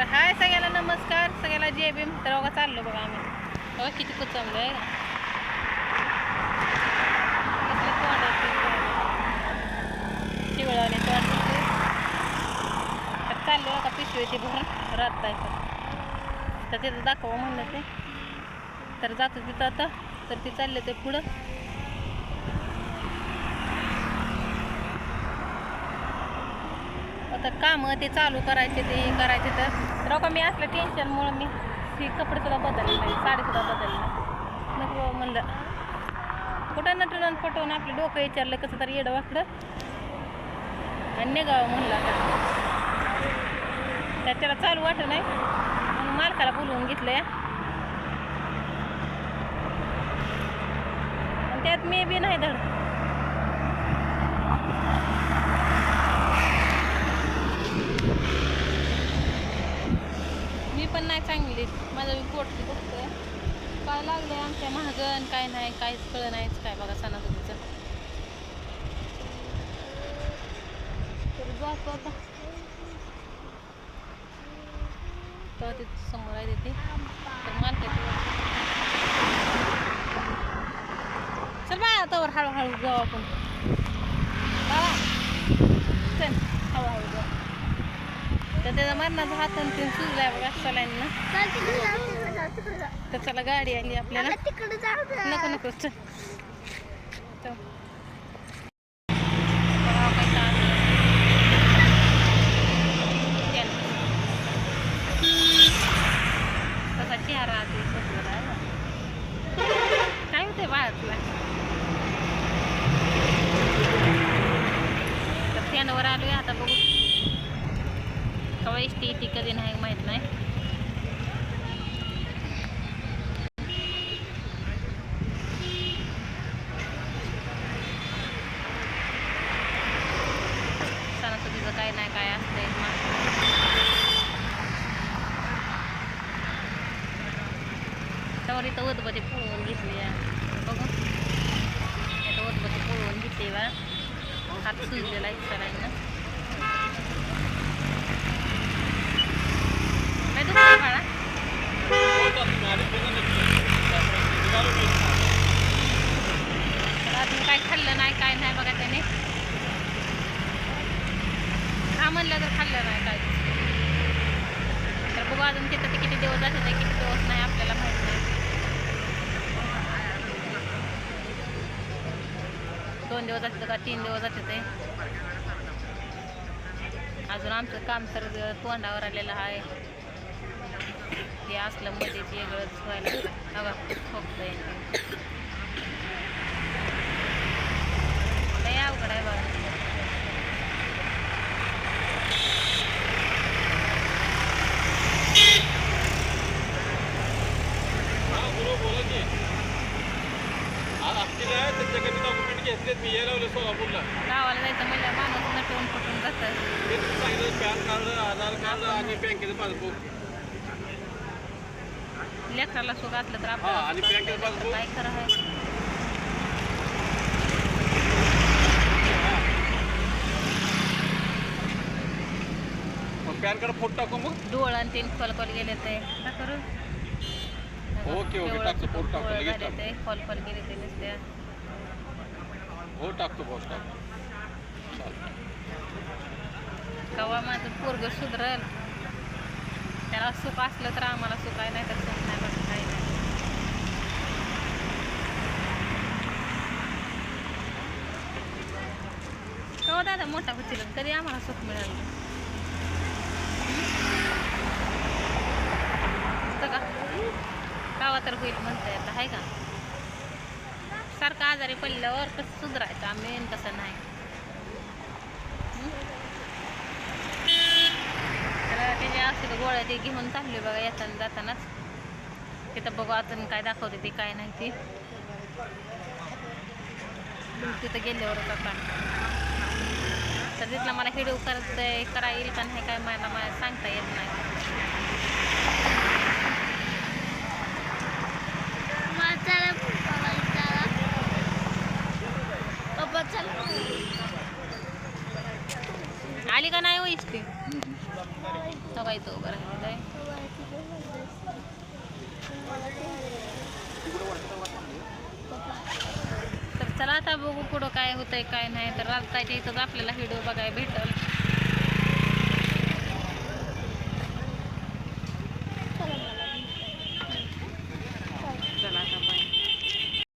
तर हाय सगळ्याला नमस्कार. सगळ्याला जे भीम. तर बघा चाललो बघा आम्ही. बघा किती कुचमलं आहे का तोंड तोंड तर चाललो का पिशवीची भरून. रात तर. तिथं दाखवा म्हणलं ते. तर जातो तिथं आता. तर ती चालले ते पुढं. आता काम ते चालू करायचे ते करायचे तर. राव का मी असलं टेन्शनमुळं मी ती कपडे सुद्धा बदलले नाही साडी सुद्धा बदलली नाही. मग म्हणलं. कुठं नटून पटवून आपलं डोकं विचारलं कसं तरी येडं वाकडं. आणि निघावं म्हणलं आता. त्यात त्याला चालू वाटत नाही. म्हणून मालकाला बोलवून घेतलं या. आणि त्यात मी बी नाही धड पण नाही चांगली. माझं मी पोटची बघतोय काय लागले आमच्या महागण काय नाही काहीच कळ नाहीच काय बघा सणासुदीचं. तर जातो आता. तर ते समोर आहे तिथे. तर मार्केट चल बा तवर हळूहळू जाऊ आपण. बाळा चल हळूहळू जाऊ. तर त्याचा मरणाचा हात आणि तीन सुजलाय बघा सलाईन. तर चला गाडी आली आपल्याला. नको नको चल. चल. कसा चेहरा आहे काय होते बाळा तुला तर फॅनवर आलोय आता बघू. कवा एसटी येते कधी नाही माहीत नाही सणासुदीचं काय नाही काय असतंय त्यावर इथं उदबत्ती पळवून घेतली आहे बघू इथं उदबत्ती पळवून घेतली बा हात सुजलेला आहे सरांना काय दुखतं बाळा तर अजून काय खाल्लं नाही काय नाही बघा त्याने हा म्हणलं तर खाल्लं नाही काय तर बघू अजून तिथं ते किती दिवस जाते नाही किती दिवस नाही आपल्याला माहीत नाही. दोन दिवस जाते का तीन दिवस जाते ते. अजून आमचं काम तर तोंडावर आलेलं आहे. म्हणजे ते असलं मध्ये वेगळंच व्हायला हवा फक्त लय अवघड आहे बघा. डॉक्युमेंट घेतलेत. मी ये लावले सोलापूरला. गावाला जायचं म्हणलं माणूस नटून फटून जातं. ते सांगितलं पॅन कार्ड आधार कार्ड आणि बँकेचं पासबुक. लेकराला तर हा, आणि आपल्याला बँकेत पासबुक. काय खरं आहे. मग पॅन कार्ड फोटो टाकू मग? डोळ आणि तीन खोल खोल गेले ते. का करू? ओके, ओके, टाकतो, फोटो टाकतो, लगेच झाले ते खोल खोल गेले ते नुसत्या हो टाकतो पोस्ट टाकतो. कवा माझं पोरग सुधरल. त्याला सुख असलं तर आम्हाला सुख आहे नाही तर सुख नाही बघ काही नाही. कवा दादा मोठा होतील कधी आम्हाला सुख मिळालं. का? कावा तर होईल म्हणता येतं आहे का? सारखं आजारी पडल्यावर कसं सुधरायचं? आम्ही कसं नाही. तर त्याच्या औषध गोळ्या ते घेऊन चालले बघा येताना जातानाच. तिथं बघू अजून काय दाखवते ते काय नाही ते. तिथं गेल्यावर आता. तर तिथला मला व्हिडिओ करत करायला का नाही काय मला मला सांगता येत नाही पप्पा चल आली का नाही हो इष्टी तो इथं उभं राहिलेलं आहे तर चला आता बघू पुढं काय होतंय काय नाही. तर राजताच्या इथंच आपल्याला व्हिडिओ बघायला भेटल.